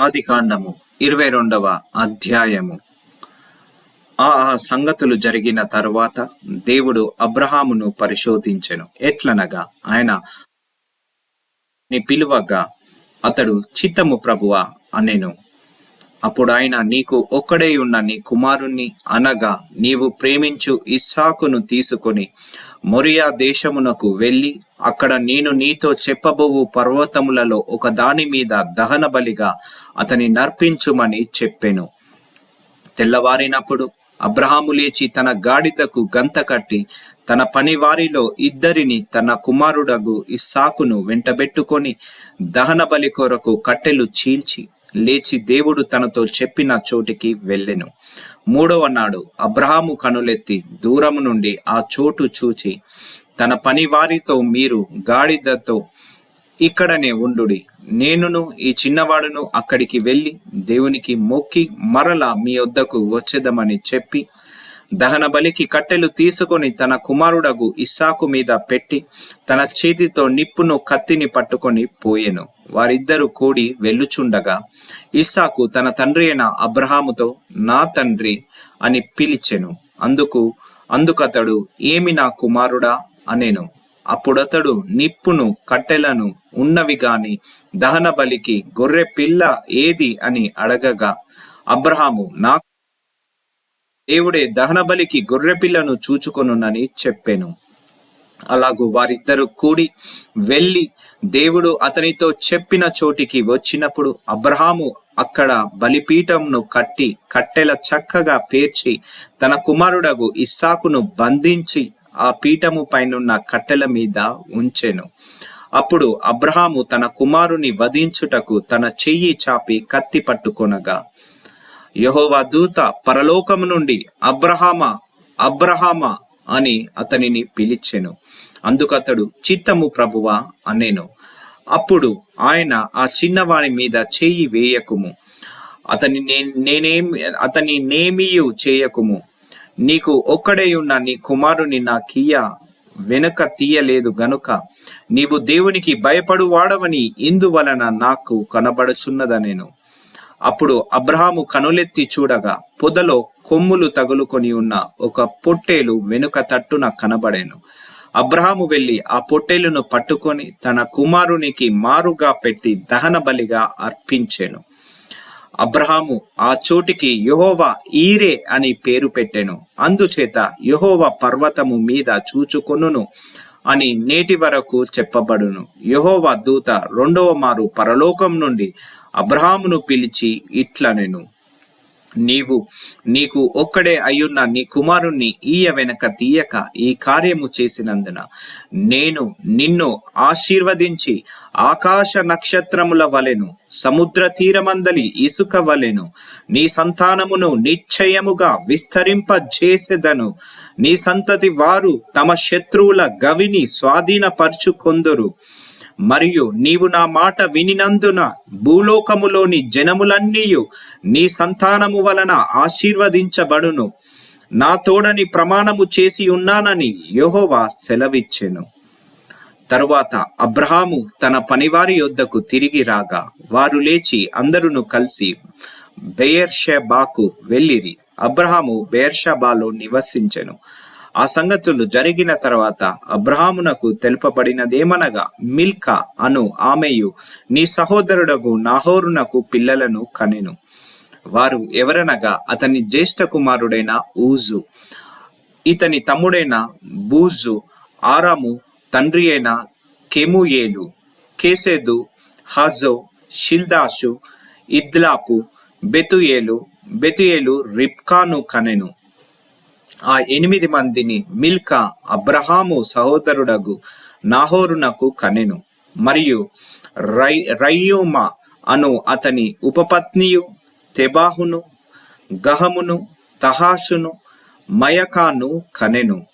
ఆది కాండము ఇరవై రెండవ అధ్యాయము. ఆ ఆ సంగతులు జరిగిన తరువాత దేవుడు అబ్రహామును పరిశోధించెను. ఎట్లనగా ఆయన పిలువగా అతడు చిత్తము ప్రభువా అనెను. అప్పుడు ఆయన నీకు ఒక్కడే ఉన్న నీ కుమారుణ్ణి అనగా నీవు ప్రేమించు ఇస్సాకును తీసుకొని మొరియా దేశమునకు వెళ్ళి అక్కడ నేను నీతో చెప్పబోవు పర్వతములలో ఒక దాని మీద దహన బలిగా అతని నర్పించుమని చెప్పెను. తెల్లవారినప్పుడు అబ్రహాము లేచి తన గాడిదకు గంత కట్టి తన పనివారిలో ఇద్దరిని తన కుమారుడగు ఇస్సాకును వెంటబెట్టుకొని దహన బలి కొరకు కట్టెలు చీల్చి లేచి దేవుడు తనతో చెప్పిన చోటికి వెళ్ళెను. మూడవ నాడు అబ్రహాము కనులెత్తి దూరము నుండి ఆ చోటు చూచి తన పని వారితో మీరు గాడిదతో ఇక్కడనే ఉండుడి. నేనును ఈ చిన్నవాడును అక్కడికి వెళ్ళి దేవునికి మొక్కి మరలా మీ వద్దకు వచ్చేదమని చెప్పి దహన బలికి కట్టెలు తీసుకొని తన కుమారుడగు ఇస్సాకు మీద పెట్టి తన చేతితో నిప్పును కత్తిని పట్టుకొని పోయెను. వారిద్దరూ కూడి వెళ్ళుచుండగా ఇస్సాకు తన తండ్రి అయిన అబ్రహాముతో నా తండ్రి అని పిలిచెను. అందుకు అందుకతడు ఏమి నా కుమారుడా అనేను. అప్పుడతడు నిప్పును కట్టెలను ఉన్నవి గాని దహన బలికి గొర్రె పిల్ల ఏది అని అడగగా అబ్రహాము నా దేవుడే దహన బలికి గొర్రె పిల్లను చూచుకొనునని చెప్పాను. అలాగూ వారిద్దరు కూడి వెళ్ళి దేవుడు అతనితో చెప్పిన చోటికి వచ్చినప్పుడు అబ్రహాము అక్కడ బలిపీఠంను కట్టి కట్టెల చక్కగా పేర్చి తన కుమారుడగు ఇస్సాకును బంధించి ఆ పీఠము పైనున్న కట్టెల మీద ఉంచెను. అప్పుడు అబ్రహాము తన కుమారుని వధించుటకు తన చెయ్యి చాపి కత్తి పట్టుకొనగా యహోవా దూత పరలోకము నుండి అబ్రహామా అబ్రహామా అని అతనిని పిలిచెను. అందుకతడు చిత్తము ప్రభువా అనేను. అప్పుడు ఆయన ఆ చిన్నవాని మీద చేయి వేయకుము. అతని నే- నేనేమి అతని నేమియు చేయకుము. నీకు ఒక్కడే ఉన్న నీ కుమారుని నా కియ వెనుక తీయలేదు గనుక నీవు దేవునికి భయపడు వాడవని ఇందువలన నాకు కనబడుచున్నదనేను. అప్పుడు అబ్రహాము కనులెత్తి చూడగా పొదలో కొమ్ములు తగులుకొని ఉన్న ఒక పొట్టేలు వెనుక తట్టున కనబడేను. అబ్రహాము వెళ్ళి ఆ పొట్టేలును పట్టుకొని తన కుమారునికి మారుగా పెట్టి దహన బలిగా అర్పించెను. అబ్రహాము ఆ చోటికి యహోవా ఈరే అని పేరు పెట్టెను. అందుచేత యహోవా పర్వతము మీద చూచుకొనును అని నేటి వరకు చెప్పబడును. యహోవా దూత రెండవ మారు పరలోకం నుండి అబ్రహామును పిలిచి ఇట్లనెను నీవు నీకు ఒక్కడే అయ్యున్న నీ కుమారుణ్ణి ఈయ వెనక తీయక ఈ కార్యము చేసినందున నేను నిన్ను ఆశీర్వదించి ఆకాశ నక్షత్రముల వలెను సముద్ర తీరమందలి ఇసుక వలెను నీ సంతానమును నిశ్చయముగా విస్తరింపజేసెదను. నీ సంతతి వారు తమ శత్రువుల గవిని స్వాధీనపరుచుకొందురు. మరియు నీవు నా మాట వినినందున భూలోకములోని జనములన్నీయు నీ సంతానము వలన ఆశీర్వదించబడును. నా తోడని ప్రమాణము చేసి ఉన్నానని యహోవా సెలవిచ్చెను. తరువాత అబ్రహాము తన పనివారి యొద్దకు తిరిగి రాగా వారు లేచి అందరును కలిసి బెయర్షెబాకు వెళ్ళిరి. అబ్రహాము బెయర్షబాలో నివసించెను. ఆ సంగతులు జరిగిన తర్వాత అబ్రహామునకు తెలుపబడినదేమనగా మిల్కా అను ఆమెయు నీ సహోదరుడగు నాహోరునకు పిల్లలను కనెను. వారు ఎవరనగా అతని జ్యేష్ఠ కుమారుడైన ఊజు ఇతని తమ్ముడైన బూజు ఆరాము తండ్రి అయిన కెముయేలు కేసేదు హజో షిల్దాషు ఇద్లాపు బెతుయేలు బెతుయేలు రిప్కాను కనెను. ఆ ఎనిమిది మందిని మిల్కా అబ్రహాము సహోదరుడగు నాహోరునకు కనెను. మరియు రై రయ్యూమా అను అతని ఉపపత్నియు తెబాహును గహమును తహాషును మయకాను కనెను.